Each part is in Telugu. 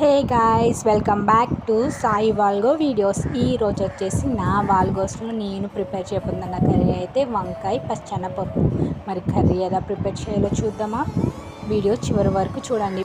Hey guys welcome back to Sai vlog videos ఈ రోజు వచ్చేసి నా వాల్గోస్లో నేను ప్రిపేర్ చేయబోతున్న కర్రీ అయితే వంకాయ పచ్చనపప్పు. మరి కర్రీ ఎలా ప్రిపేర్ చేయాలో చూద్దామా? వీడియో చివరి వరకు చూడండి.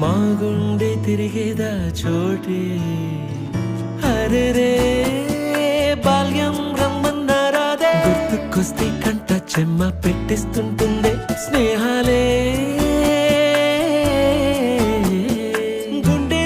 మా గుండె తిరిగేదా చోటే. అరే రే బాల్యం రమ్మన్నారాదే గుర్తుకొస్తే కంట చెమ్మ పెట్టిస్తుంటుందే స్నేహాలే. గుండె